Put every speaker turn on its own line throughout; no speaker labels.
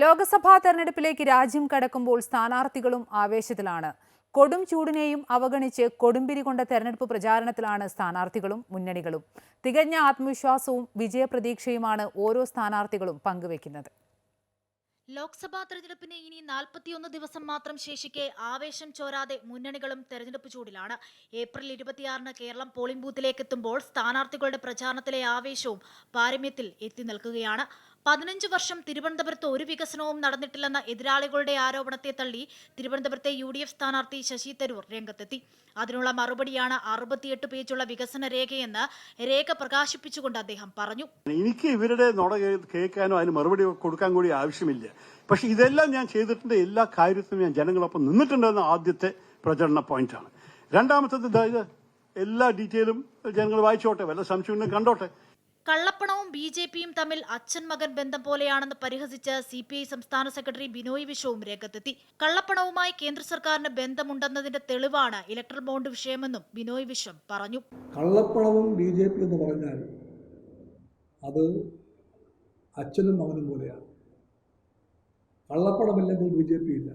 ലോക്സഭാ തെരഞ്ഞെടുപ്പിലേക്ക് രാജ്യം കടക്കുമ്പോൾ സ്ഥാനാർത്ഥികളും ആവേശത്തിലാണ്. കൊടും ചൂടിനെയും അവഗണിച്ച് കൊടുമ്പിരി കൊണ്ട തെരഞ്ഞെടുപ്പ് പ്രചാരണത്തിലാണ് സ്ഥാനാർത്ഥികളും മുന്നണികളും. തികഞ്ഞ ആത്മവിശ്വാസവും വിജയപ്രതീക്ഷയുമാണ് ഓരോ സ്ഥാനാർത്ഥികളും പങ്കുവെക്കുന്നത്
ലോക്സഭാ തെരഞ്ഞെടുപ്പിന് ഇനി നാൽപ്പത്തിയൊന്ന് ദിവസം മാത്രം ശേഷിക്കെ ആവേശം ചോരാതെ മുന്നണികളും തെരഞ്ഞെടുപ്പ് ചൂടിലാണ്. ഏപ്രിൽ ഇരുപത്തിയാറിന് കേരളം പോളിംഗ് ബൂത്തിലേക്ക് എത്തുമ്പോൾ സ്ഥാനാർത്ഥികളുടെ പ്രചാരണത്തിലെ ആവേശവും പാരമ്യത്തിൽ എത്തി നിൽക്കുകയാണ്. പതിനഞ്ച് വർഷം തിരുവനന്തപുരത്ത് ഒരു വികസനവും നടന്നിട്ടില്ലെന്ന എതിരാളികളുടെ ആരോപണത്തെ തള്ളി തിരുവനന്തപുരത്തെ യു ഡി എഫ് സ്ഥാനാർത്ഥി ശശി തരൂർ രംഗത്തെത്തി. അതിനുള്ള മറുപടിയാണ് അറുപത്തിയെട്ട് പേജുള്ള വികസന രേഖയെന്ന് രേഖ പ്രകാശിപ്പിച്ചുകൊണ്ട് അദ്ദേഹം പറഞ്ഞു.
എനിക്ക് ഇവരുടെ നോട കേൾക്കാനോ അതിന് മറുപടി കൊടുക്കാൻ കൂടി ആവശ്യമില്ല. പക്ഷെ ഇതെല്ലാം ഞാൻ ചെയ്തിട്ടുണ്ട്. എല്ലാ കാര്യത്തിനും ഞാൻ ജനങ്ങളൊപ്പം നിന്നിട്ടുണ്ടെന്ന ആദ്യത്തെ പ്രചരണ പോയിന്റാണ്. ഇത് എല്ലാ ഡീറ്റെയിലും ജനങ്ങൾ വായിച്ചോട്ടെ. വല്ല സംശയം കണ്ടോട്ടെ.
കള്ളപ്പണവും ബി ജെ പിയും തമ്മിൽ അച്ഛൻ മകൻ ബന്ധം പോലെയാണെന്ന് പരിഹസിച്ച് സി പി ഐ സംസ്ഥാന സെക്രട്ടറി ബിനോയ് വിശ്വവും രംഗത്തെത്തി. കള്ളപ്പണവുമായി കേന്ദ്ര സർക്കാരിന് ബന്ധമുണ്ടെന്നതിന്റെ തെളിവാണ് ഇലക്ട്രൽ ബോണ്ട് വിഷയമെന്നും ബിനോയ് വിശ്വം പറഞ്ഞു.
കള്ളപ്പണവും ബി ജെ പി എന്ന് പറഞ്ഞാൽ അത് അച്ഛനും മകനും പോലെയാണ്. കള്ളപ്പണമില്ലെങ്കിൽ ബി ജെ പി ഇല്ല.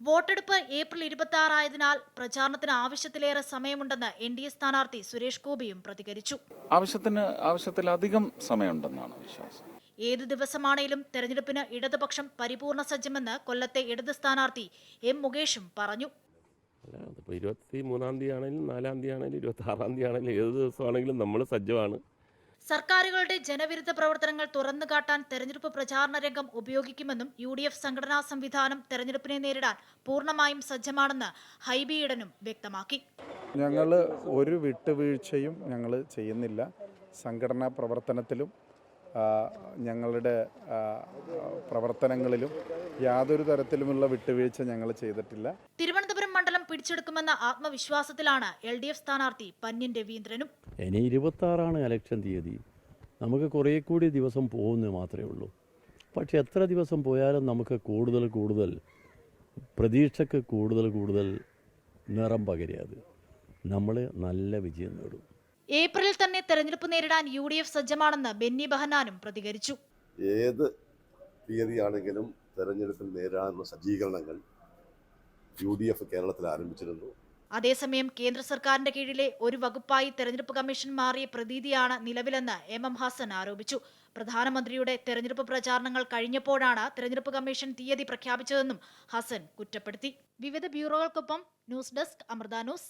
വോട്ടെടുപ്പ് ഏപ്രിൽ ഇരുപത്തി ആറായതിനാൽ പ്രചാരണത്തിന് ആവശ്യത്തിലേറെ സമയമുണ്ടെന്ന് എൻ ഡി എ സ്ഥാനാർത്ഥി സുരേഷ് ഗോപിയും പ്രതികരിച്ചു.
ആവശ്യത്തിന് ആവശ്യത്തിലധികം സമയമുണ്ടെന്നാണ് വിശ്വാസം.
ഏത് ദിവസമാണേലും തെരഞ്ഞെടുപ്പിന് ഇടതുപക്ഷം പരിപൂർണ സജ്ജമെന്ന് കൊല്ലത്തെ ഇടത് സ്ഥാനാർത്ഥി എം മുകേഷും പറഞ്ഞു.
ഇരുപത്തി മൂന്നാം തീയതി ആണെങ്കിലും നാലാം തീയതി ആണെങ്കിലും ഇരുപത്തി ആറാം തീയതി ആണെങ്കിലും ഏത് ദിവസമാണെങ്കിലും നമ്മൾ സജ്ജമാണ്.
സർക്കാരുകളുടെ ജനവിരുദ്ധ പ്രവർത്തനങ്ങൾ തുറന്നു കാട്ടാൻ തെരഞ്ഞെടുപ്പ് പ്രചാരണ രംഗം ഉപയോഗിക്കുമെന്നും യു ഡി എഫ് സംഘടനാ സംവിധാനം തെരഞ്ഞെടുപ്പിനെ നേരിടാൻ പൂർണമായും സജ്ജമാണെന്ന് ഹൈബി ഈഡനും വ്യക്തമാക്കി.
ഞങ്ങൾ ഒരു വിട്ടുവീഴ്ചയും ഞങ്ങൾ ചെയ്യുന്നില്ല. സംഘടനാ പ്രവർത്തനത്തിലും ഞങ്ങളുടെ പ്രവർത്തനങ്ങളിലും യാതൊരു തരത്തിലുമുള്ള വിട്ടുവീഴ്ച ഞങ്ങൾ ചെയ്തിട്ടില്ല.
തിരുവനന്തപുരം മണ്ഡലം പിടിച്ചെടുക്കുമെന്ന ആത്മവിശ്വാസത്തിലാണ് എൽ ഡി എഫ് സ്ഥാനാർത്ഥി പന്യൻ രവീന്ദ്രനും.
ഇനി ഇരുപത്താറാണ് ഇലക്ഷൻ തീയതി. നമുക്ക് കുറേ കൂടി ദിവസം പോകുന്നത് മാത്രമേ ഉള്ളൂ. പക്ഷെ എത്ര ദിവസം പോയാലും നമുക്ക് കൂടുതൽ കൂടുതൽ പ്രതീക്ഷയ്ക്ക് കൂടുതൽ കൂടുതൽ നിറം പകരാത് നമ്മൾ നല്ല വിജയം നേടും.
ഏപ്രിലിൽ തന്നെ തെരഞ്ഞെടുപ്പ് നേരിടാൻ യു ഡി എഫ് സജ്ജമാണെന്ന് ബെന്നി ബഹനാനും പ്രതികരിച്ചു.
ഏത് തീയതിയാണെങ്കിലും തെരഞ്ഞെടുപ്പിൽ നേരിടാനുള്ള സജ്ജീകരണങ്ങൾ യു ഡി എഫ് കേരളത്തിൽ ആരംഭിച്ചിരുന്നു.
അതേസമയം കേന്ദ്ര സർക്കാരിന്റെ കീഴിലെ ഒരു വകുപ്പായി തെരഞ്ഞെടുപ്പ് കമ്മീഷൻ മാറിയ പ്രതീതിയാണ് നിലവിലെന്ന് എം എം ഹസൻ ആരോപിച്ചു. പ്രധാനമന്ത്രിയുടെ തെരഞ്ഞെടുപ്പ് പ്രചാരണങ്ങൾ കഴിഞ്ഞപ്പോഴാണ് തെരഞ്ഞെടുപ്പ് കമ്മീഷൻ തീയതി പ്രഖ്യാപിച്ചതെന്നും ഹസൻ കുറ്റപ്പെടുത്തി. വിവിധ ബ്യൂറോകൾക്കൊപ്പം ന്യൂസ് ഡെസ്ക് അമൃത ന്യൂസ്.